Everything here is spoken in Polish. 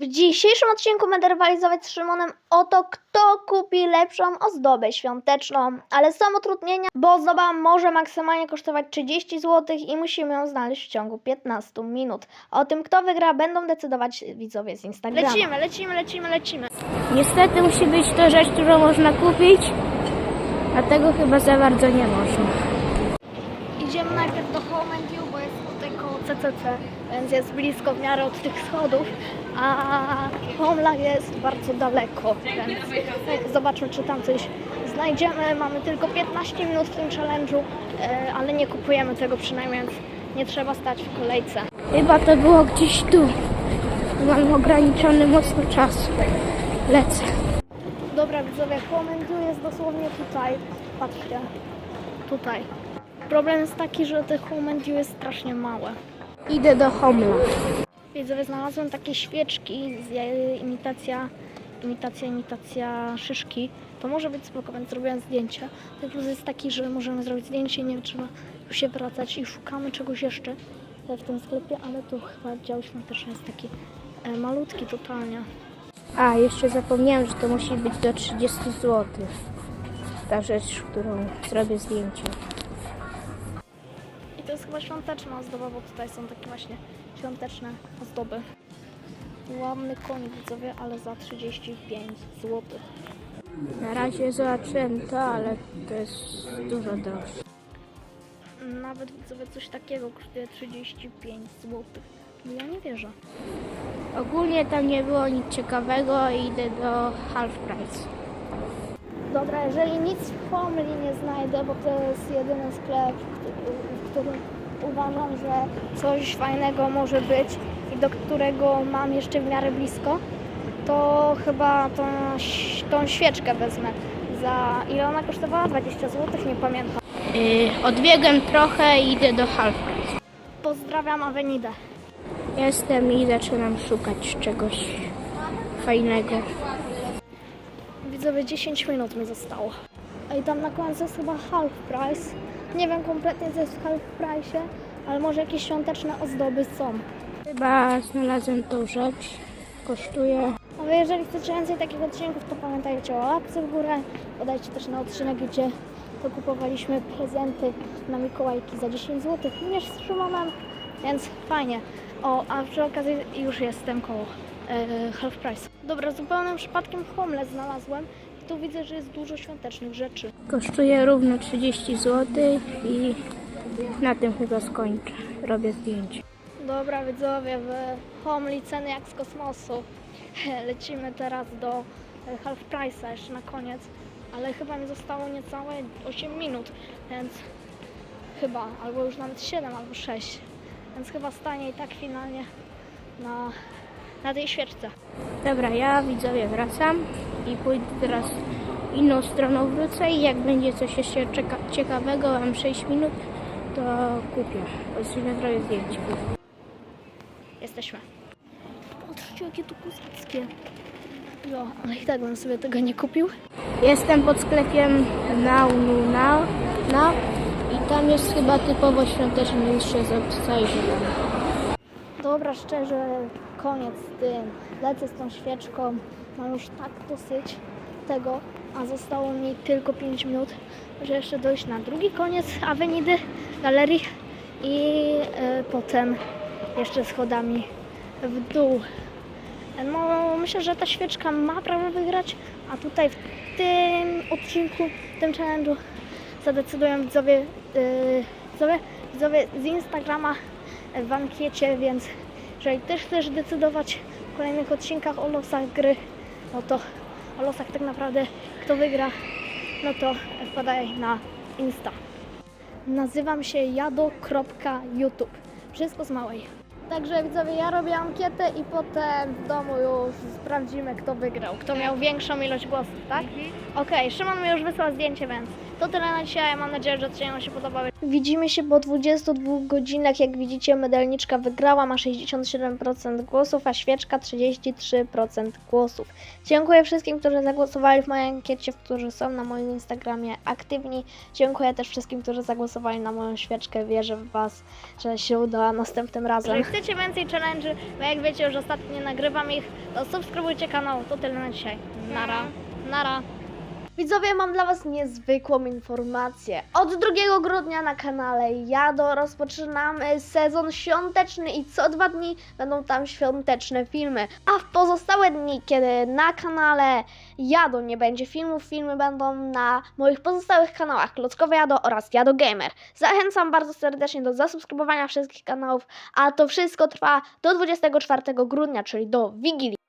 W dzisiejszym odcinku będę rywalizować z Szymonem o to, kto kupi lepszą ozdobę świąteczną. Ale są utrudnienia, bo ozdoba może maksymalnie kosztować 30 zł i musimy ją znaleźć w ciągu 15 minut. O tym, kto wygra, będą decydować widzowie z Instagrama. Lecimy, lecimy, lecimy, lecimy. Niestety musi być to rzecz, którą można kupić, a tego chyba za bardzo nie można. Idziemy najpierw do Home and You, bo jest tutaj koło CCC, więc jest blisko w miarę od tych schodów, a Homla jest bardzo daleko, więc zobaczmy, czy tam coś znajdziemy. Mamy tylko 15 minut w tym challenge'u, e, ale nie kupujemy tego przynajmniej, więc nie trzeba stać w kolejce. Chyba to było gdzieś tu. Mam ograniczony mocno czas. Lecę. Dobra widzowie, You jest dosłownie tutaj, patrzcie, tutaj. Problem jest taki, że and You jest strasznie małe. Idę do Homla. Widzowie, znalazłem takie świeczki, imitacja, imitacja, imitacja szyszki. To może być spoko, więc zrobiłem zdjęcie. Ten plus jest taki, że możemy zrobić zdjęcie, nie trzeba już się wracać i szukamy czegoś jeszcze w tym sklepie, ale tu chyba dział świąteczny jest taki e, malutki totalnie. A, jeszcze zapomniałem, że to musi być do 30 zł. Ta rzecz, którą zrobię zdjęcie. To jest chyba świąteczna ozdoba, bo tutaj są takie właśnie świąteczne ozdoby. Ładny koń widzowie, ale za 35 zł. Na razie zobaczyłem to, ale to jest dużo droższe. Nawet widzowie coś takiego kosztuje 35 zł. Ja nie wierzę. Ogólnie tam nie było nic ciekawego i idę do half price. Dobra, jeżeli nic w Homli nie znajdę, bo to jest jedyny sklep, w któ- w którym uważam, że coś fajnego może być i do którego mam jeszcze w miarę blisko, to chyba tą, tą świeczkę wezmę. Za ile ona kosztowała? 20 zł? Nie pamiętam. Yy, odbiegłem trochę i idę do half price. Pozdrawiam Avenidę. Jestem i zaczynam szukać czegoś fajnego. Widzowie, 10 minut mi zostało. I tam na końcu jest chyba half price. Nie wiem kompletnie co jest w half price, ale może jakieś świąteczne ozdoby są. Chyba znalazłem tą rzecz. Kosztuje. A wy jeżeli chcecie więcej takich odcinków, to pamiętajcie o łapce w górę. Podajcie też na odcinek, gdzie to kupowaliśmy prezenty na Mikołajki za 10 zł, również z Szymonem, więc fajnie. O, a przy okazji już jestem koło half price. Dobra, zupełnym przypadkiem Homeless znalazłem tu widzę, że jest dużo świątecznych rzeczy. Kosztuje równo 30 zł i na tym chyba skończę. Robię zdjęcie. Dobra widzowie, w Homely ceny jak z kosmosu. Lecimy teraz do e, half price'a jeszcze na koniec, ale chyba mi zostało niecałe 8 minut, więc chyba, albo już nawet 7 albo 6, więc chyba stanie i tak finalnie na, na tej świeczce. Dobra, ja widzowie wracam i pójdę teraz inną stroną wrócę i jak będzie coś jeszcze ciekawego, mam 6 minut, to kupię. Zrobię zdjęcie. Jesteśmy. Patrzcie jakie tu kozackie. Jo, ale i tak bym sobie tego nie kupił. Jestem pod sklepiem Now New Now, now i tam jest chyba typowo świąteczny, już się zajrzę tam. Dobra, szczerze, koniec z tym. Lecę z tą świeczką. Mam już tak dosyć tego, a zostało mi tylko 5 minut, żeby jeszcze dojść na drugi koniec Avenidy, galerii i e, potem jeszcze schodami w dół. No, myślę, że ta świeczka ma prawo wygrać, a tutaj w tym odcinku, w tym challenge'u zadecydują widzowie, yy, widzowie, widzowie z Instagrama w ankiecie, więc jeżeli też chcesz decydować w kolejnych odcinkach o losach gry, no to o losach tak naprawdę kto wygra, no to wpadaj na Insta. Nazywam się jado.youtube. Wszystko z małej. Także widzowie, ja robię ankietę i potem w domu już sprawdzimy, kto wygrał. Kto miał większą ilość głosów, tak? Okej, Szymon mi już wysłał zdjęcie, więc to tyle na dzisiaj. Mam nadzieję, że odcinek Wam się podobał. Widzimy się po 22 godzinach. Jak widzicie, mydelniczka wygrała, ma 67% głosów, a świeczka 33% głosów. Dziękuję wszystkim, którzy zagłosowali w mojej ankiecie, którzy są na moim Instagramie aktywni. Dziękuję też wszystkim, którzy zagłosowali na moją świeczkę. Wierzę w Was, że się uda następnym razem. Jeżeli chcecie więcej challenge, bo jak wiecie, już ostatnio nie nagrywam ich, to subskrybujcie kanał. To tyle na dzisiaj. Nara. Nara. Widzowie, mam dla Was niezwykłą informację. Od 2 grudnia na kanale Jado rozpoczynamy sezon świąteczny i co dwa dni będą tam świąteczne filmy. A w pozostałe dni, kiedy na kanale Jado nie będzie filmów, filmy będą na moich pozostałych kanałach Klockowe Jado oraz Jado Gamer. Zachęcam bardzo serdecznie do zasubskrybowania wszystkich kanałów, a to wszystko trwa do 24 grudnia, czyli do Wigilii.